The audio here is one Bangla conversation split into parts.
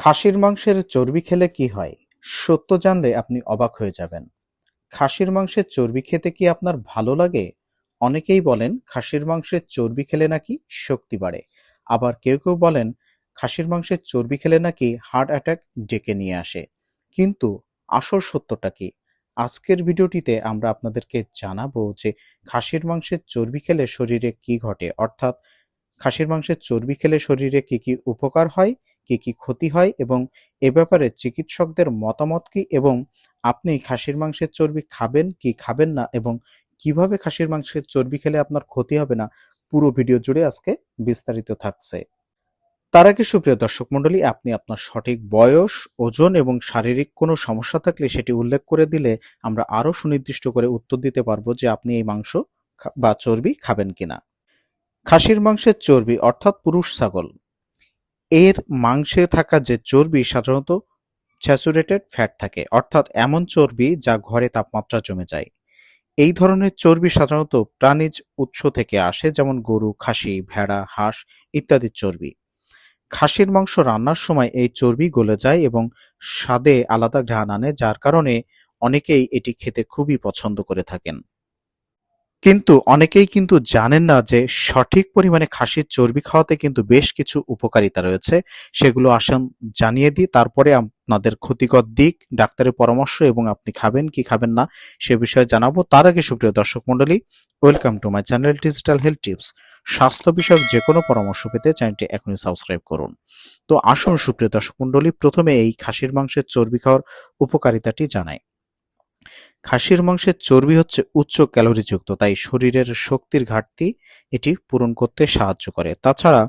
খাসির মাংসের চর্বি খেলে কি হয়? সত্য জানলে আপনি অবাক হয়ে যাবেন। খাসির মাংসের চর্বি খেতে কি আপনার ভালো লাগে? অনেকেই বলেন খাসির মাংসের চর্বি খেলে নাকি শক্তি বাড়ে। আবার কেউ কেউ বলেন খাসির মাংসের চর্বি খেলে নাকি হার্ট অ্যাটাক ডেকে নিয়ে আসে। কিন্তু আসল সত্যটা কি? আজকের ভিডিওটিতে আমরা আপনাদেরকে জানাব যে খাসির মাংসের চর্বি খেলে শরীরে কি ঘটে? অর্থাৎ খাসির মাংসের চর্বি খেলে শরীরে কি কি উপকার হয়? কি কি ক্ষতি হয় এবং এ ব্যাপারে চিকিৎসকদের মতামত কি এবং আপনি খাসির মাংসের চর্বি খাবেন কি খাবেন না এবং কীভাবে খাসির মাংসের চর্বি খেলে আপনার ক্ষতি হবে না, পুরো ভিডিও জুড়ে আজকে বিস্তারিত থাকছে। তার আগে সুপ্রিয় দর্শক মণ্ডলী, আপনি আপনার সঠিক বয়স, ওজন এবং শারীরিক কোনো সমস্যা থাকলে সেটি উল্লেখ করে দিলে আমরা আরও সুনির্দিষ্ট করে উত্তর দিতে পারব যে আপনি এই মাংস বা চর্বি খাবেন কিনা। খাসির মাংসের চর্বি অর্থাৎ পুরুষ ছাগল। এর মাংসে থাকা যে চর্বি সাধারণত স্যাচুরেটেড ফ্যাট থাকে, অর্থাৎ এমন চর্বি যা ঘরে তাপমাত্রা জমে যায়। এই ধরনের চর্বি সাধারণত প্রাণীজ উৎস থেকে আসে, যেমন গরু, খাসি, ভেড়া, হাঁস ইত্যাদির চর্বি। খাসির মাংস রান্নার সময় এই চর্বি গলে যায় এবং স্বাদে আলাদা ঘ্রাণ আনে, যার কারণে অনেকেই এটি খেতে খুবই পছন্দ করে থাকেন। কিন্তু অনেকেই কিন্তু জানেন না যে সঠিক পরিমাণে খাসির চর্বি খাওয়াতে কিন্তু বেশ কিছু উপকারিতা রয়েছে। সেগুলো আসেন জানিয়ে দিই। তারপরে আপনাদের ক্ষতিকর দিক, ডাক্তারের পরামর্শ এবং আপনি খাবেন কি খাবেন না সে বিষয়ে জানাব। তার আগে সুপ্রিয় দর্শক মণ্ডলী, welcome to my channel digital health tips. স্বাস্থ্য বিষয়ক যে কোনো পরামর্শ পেতে চ্যানেলটি এখনই সাবস্ক্রাইব করুন। তো আসুন সুপ্রিয় দর্শক মণ্ডলী, প্রথমে এই খাসির মাংসের চর্বি খাওয়ার উপকারিতাটি জানাই। খাসির মাংসের চর্বি হচ্ছে উচ্চ ক্যালোরিযুক্ত, তাই শরীরের শক্তির ঘাটতি এটি পূরণ করতে সাহায্য করে। তাছাড়া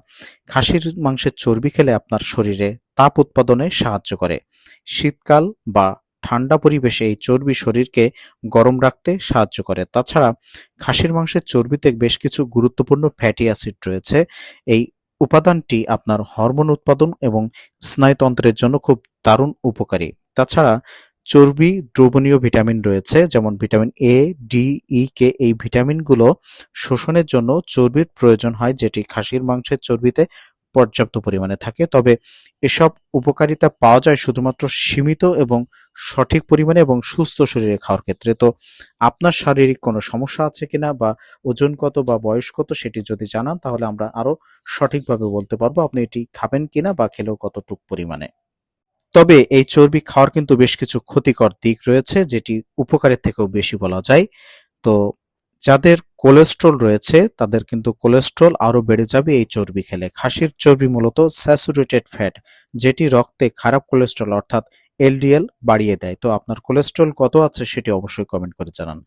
খাসির মাংসের চর্বি খেলে আপনার শরীরে তাপ উৎপাদনে সাহায্য করে। শীতকাল বা ঠান্ডা পরিবেশে এই চর্বি শরীরকে গরম রাখতে সাহায্য করে। তাছাড়া খাসির মাংসের চর্বিতে বেশ কিছু গুরুত্বপূর্ণ ফ্যাটি অ্যাসিড রয়েছে। এই উপাদানটি আপনার হরমোন উৎপাদন এবং স্নায়ুতন্ত্রের জন্য খুব দারুণ উপকারী। তাছাড়া চর্বি দ্রবণীয় ভিটামিন রয়েছে, যেমন ভিটামিন এ ডি ই কে এই ভিটামিনগুলো শোষণের জন্য চর্বির প্রয়োজন হয়, যেটি খাসির মাংসের চর্বিতে পর্যাপ্ত পরিমাণে থাকে। তবে এসব উপকারিতা পাওয়া যায় শুধুমাত্র সীমিত এবং সঠিক পরিমাণে এবং সুস্থ শরীরে খাওয়ার ক্ষেত্রে। তো আপনার শারীরিক কোনো সমস্যা আছে কিনা বা ওজন কত বা বয়স কত সেটি যদি জানান, তাহলে আমরা আরও সঠিকভাবে বলতে পারব আপনি এটি খাবেন কিনা বা খেলেও কতটুক পরিমাণে। তবে এই চর্বি খাওয়ার কিন্তু বেশ কিছু ক্ষতিকর দিক রয়েছে, যেটি উপকারের থেকেও বেশি বলা যায়। তো যাদের কোলেস্ট্রল রয়েছে, তাদের কিন্তু কোলেস্ট্রল আরও বেড়ে যাবে এই চর্বি খেলে। খাসির চর্বি মূলত স্যাচুরেটেড ফ্যাট যেটি রক্তে খারাপ কোলেস্ট্রল অর্থাৎ এলডিএল বাড়িয়ে দেয়। তো আপনার কোলেস্ট্রল কত আছে সেটি অবশ্যই কমেন্ট করে জানান।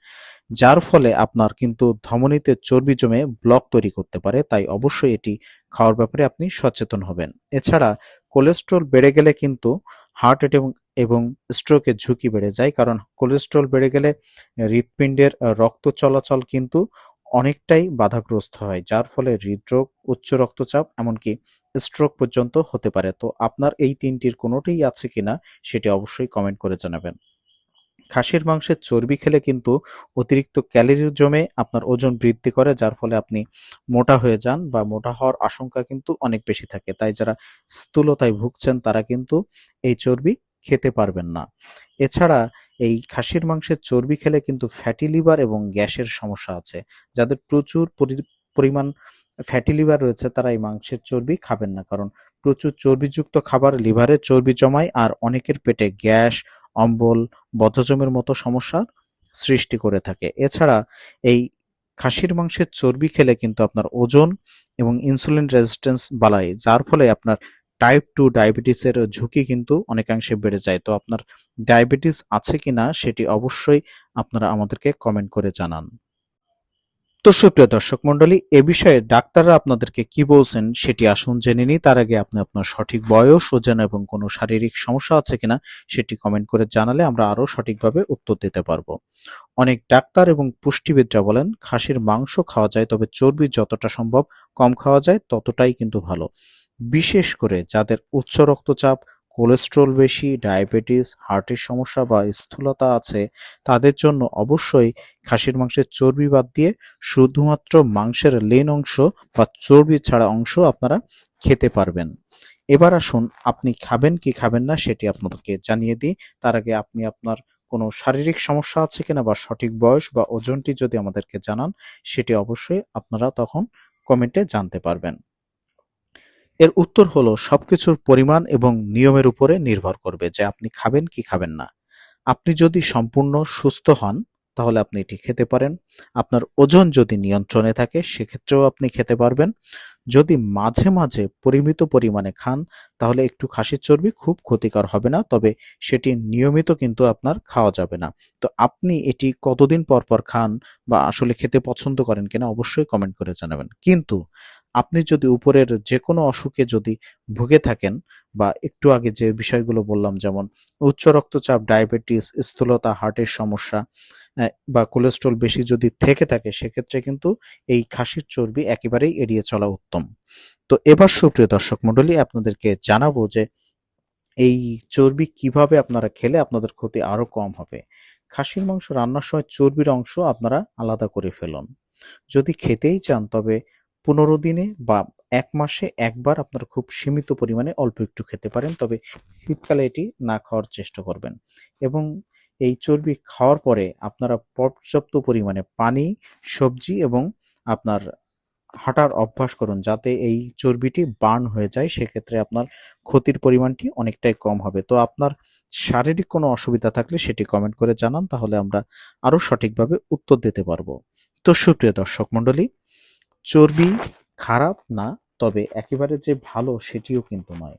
যার ফলে আপনার কিন্তু ধমনীতে চর্বি জমে ব্লক তৈরি করতে পারে, তাই অবশ্যই এটি খাওয়ার ব্যাপারে আপনি সচেতন হবেন। এছাড়া কোলেস্ট্রল বেড়ে গেলে কিন্তু হার্ট অ্যাটাক এবং স্ট্রোকের ঝুঁকি বেড়ে যায়, কারণ কোলেস্ট্রল বেড়ে গেলে হৃৎপিণ্ডের রক্ত চলাচল কিন্তু অনেকটাই বাধাগ্রস্ত হয়, যার ফলে হৃদরোগ, উচ্চ রক্তচাপ, এমনকি স্ট্রোক পর্যন্ত হতে পারে। তো আপনার এই তিনটির কোনোটিই আছে কিনা সেটি অবশ্যই কমেন্ট করে জানাবেন। খাসির মাংসের চর্বি খেলে কিন্তু অতিরিক্ত ক্যালোরি জমে আপনার ওজন বৃদ্ধি করে, যার ফলে আপনি মোটা হয়ে যান বা মোটা হওয়ার আশঙ্কা কিন্তু অনেক বেশি থাকে। তাই যারা স্থূলতায় ভুগছেন, তারা কিন্তু এই চর্বি খেতে পারবেন না। এছাড়া এই খাসির মাংসের চর্বি খেলে কিন্তু ফ্যাটি লিভার এবং গ্যাসের সমস্যা আছে। যাদের প্রচুর পরি- পরিমাণ ফ্যাটি লিভার রয়েছে, তারা এই মাংসের চর্বি খাবেন না। কারণ প্রচুর চর্বিযুক্ত খাবার লিভারে চর্বি জমায়, আর অনেকের পেটে গ্যাস অম্বল, বদ্ধজমের মতো সমস্যার সৃষ্টি করে থাকে। এছাড়া এই খাসির মাংসের চর্বি খেলে কিন্তু আপনার ওজন এবং ইনসুলিন রেজিস্ট্যান্স বাড়ায়, যার ফলে আপনার টাইপ টু ডায়াবেটিসের ঝুঁকি কিন্তু অনেকাংশে বেড়ে যায়। তো আপনার ডায়াবেটিস আছে কিনা সেটি অবশ্যই আপনারা আমাদেরকে কমেন্ট করে জানান। তো সুপ্রিয় দর্শক মন্ডলী এ বিষয়ে ডাক্তাররা আপনাদেরকে কি বলছেন সেটি আসুন জেনে নিই। তার আগে আপনি আপনার সঠিক বয়স, ওজন এবং কোনো শারীরিক সমস্যা আছে কিনা সেটি কমেন্ট করে জানালে আমরা আরও সঠিকভাবে উত্তর দিতে পারব। অনেক ডাক্তার এবং পুষ্টিবিদরা বলেন, খাসির মাংস খাওয়া যায়, তবে চর্বি যতটা সম্ভব কম খাওয়া যায় ততটাই কিন্তু ভালো। বিশেষ করে যাদের উচ্চ রক্তচাপ কোলেস্ট্রল বেশি, ডায়াবেটিস, হার্টের সমস্যা বা স্থূলতা আছে, তাদের জন্য অবশ্যই খাসির মাংসের চর্বি বাদ দিয়ে শুধুমাত্র মাংসের লেন অংশ বা চর্বি ছাড়া অংশ আপনারা খেতে পারবেন। এবার আসুন আপনি খাবেন কি খাবেন না সেটি আপনাদেরকে জানিয়ে দিই। তার আগে আপনি আপনার কোনো শারীরিক সমস্যা আছে কিনা বা সঠিক বয়স বা ওজনটি যদি আমাদেরকে জানান, সেটি অবশ্যই আপনারা তখন কমেন্টে জানতে পারবেন। এর উত্তর হলো সবকিছুর পরিমাণ এবং নিয়মের উপরে নির্ভর করবে যে আপনি খাবেন কি খাবেন না। আপনি যদি সম্পূর্ণ সুস্থ হন, তাহলে আপনি এটি খেতে পারেন। আপনার ওজন যদি নিয়ন্ত্রণে থাকে, সেক্ষেত্রেও আপনি খেতে পারবেন। যদি মাঝে মাঝে পরিমিত পরিমাণে খান, তাহলে একটু খাসির চর্বি খুব ক্ষতিকর হবে না, তবে সেটি নিয়মিত কিন্তু আপনার খাওয়া যাবে না। তো আপনি এটি কতদিন পর পর খান বা আসলে খেতে পছন্দ করেন কিনা অবশ্যই কমেন্ট করে জানাবেন। কিন্তু আপনি যদি উপরের যে কোনো অসুখে যদি ভুগে থাকেন বা একটু আগে যে বিষয়গুলো বললাম, যেমন উচ্চ রক্তচাপ, ডায়াবেটিস, স্থূলতা, হার্টের সমস্যা বা কোলেস্ট্রল বেশি যদি থেকে থাকে, সেক্ষেত্রে কিন্তু এই খাসির চর্বি একেবারেই এড়িয়ে চলা উত্তম। তো এবার সুপ্রিয় দর্শক মণ্ডলী, আপনাদেরকে জানাব যে এই চর্বি কীভাবে আপনারা খেলে আপনাদের ক্ষতি আরও কম হবে। খাসির মাংস রান্নার সময় চর্বির অংশ আপনারা আলাদা করে ফেলুন। যদি খেতেই চান, তবে পনেরো দিনে বা এক মাসে একবার আপনারা খুব সীমিত পরিমাণে অল্প একটু খেতে পারেন, তবে শীতকালে এটি না খাওয়ার চেষ্টা করবেন। এবং এই চর্বি খাওয়ার পরে আপনারা পর্যাপ্ত পরিমাণে পানি, সবজি এবং আপনার হাঁটার অভ্যাস করুন যাতে এই চর্বিটি বার্ন হয়ে যায়, সেক্ষেত্রে আপনার ক্ষতির পরিমাণটি অনেকটাই কম হবে। তো আপনার শারীরিক কোনো অসুবিধা থাকলে সেটি কমেন্ট করে জানান, তাহলে আমরা আরও সঠিকভাবে উত্তর দিতে পারব। তো সুপ্রিয় দর্শক মণ্ডলী চর্বি খারাপ না, তবে একেবারে যে ভালো সেটিও কিন্তু নয়।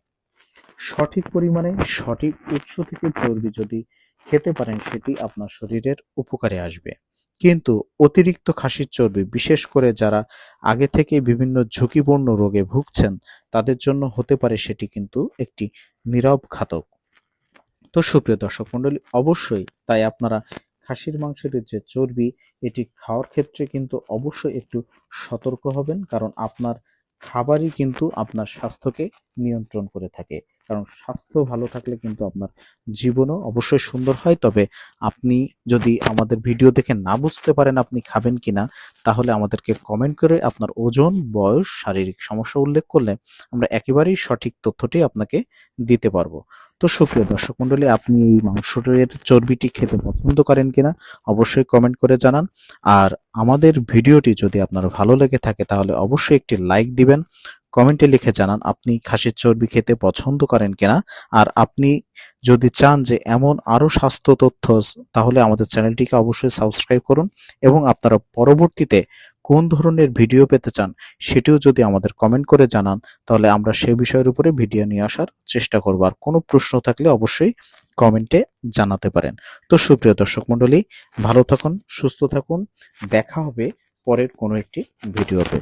সঠিক পরিমাণে সঠিক উৎস থেকে চর্বি যদি খেতে পারেন, সেটি আপনার শরীরের উপকারে আসবে। কিন্তু অতিরিক্ত খাসির চর্বি, বিশেষ করে যারা আগে থেকে বিভিন্ন ঝুঁকিপূর্ণ রোগে ভুগছেন, তাদের জন্য হতে পারে সেটি কিন্তু একটি নীরব ঘাতক। তো সুপ্রিয় দর্শক মণ্ডলী, অবশ্যই তাই আপনারা খাসির মাংসের যে চর্বি, এটি খাওয়ার ক্ষেত্রে কিন্তু অবশ্যই একটু সতর্ক হবেন, কারণ আপনার খাবারই কিন্তু আপনার স্বাস্থ্যকে নিয়ন্ত্রণ করে থাকে। কারণ স্বাস্থ্য ভালো থাকলে কিন্তু আপনার জীবনও অবশ্যই সুন্দর হয়। তবে আপনি যদি আমাদের ভিডিও দেখে না বুঝতে পারেন আপনি খাবেন কিনা, তাহলে আমাদেরকে কমেন্ট করে আপনার ওজন, বয়স, শারীরিক সমস্যা উল্লেখ করলে আমরা একেবারেই সঠিক তথ্যটি আপনাকে দিতে পারব। তো সুপ্রিয় দর্শক মণ্ডলী, আপনি এই মাংসের চর্বিটি খেতে পছন্দ করেন কিনা অবশ্যই কমেন্ট করে জানান। আর আমাদের ভিডিওটি যদি আপনার ভালো লেগে থাকে, তাহলে অবশ্যই একটি লাইক দিবেন। কমেন্টে লিখে জানান, আপনি খাসির চর্বি খেতে পছন্দ করেন কিনা? আর আপনি যদি চান যে এমন আরও স্বাস্থ্য তথ্য, তাহলে আমাদের চ্যানেলটিকে অবশ্যই সাবস্ক্রাইব করুন এবং আপনারা পরবর্তীতে কোন ধরনের ভিডিও পেতে চান সেটিও যদি আমাদের কমেন্ট করে জানান, তাহলে আমরা সে বিষয়ের উপরে ভিডিও নিয়ে আসার চেষ্টা করব। আর কোনো প্রশ্ন থাকলে অবশ্যই কমেন্টে জানাতে পারেন। তো সুপ্রিয় দর্শক মণ্ডলী, ভালো থাকুন, সুস্থ থাকুন। দেখা হবে পরের কোনো একটি ভিডিওতে।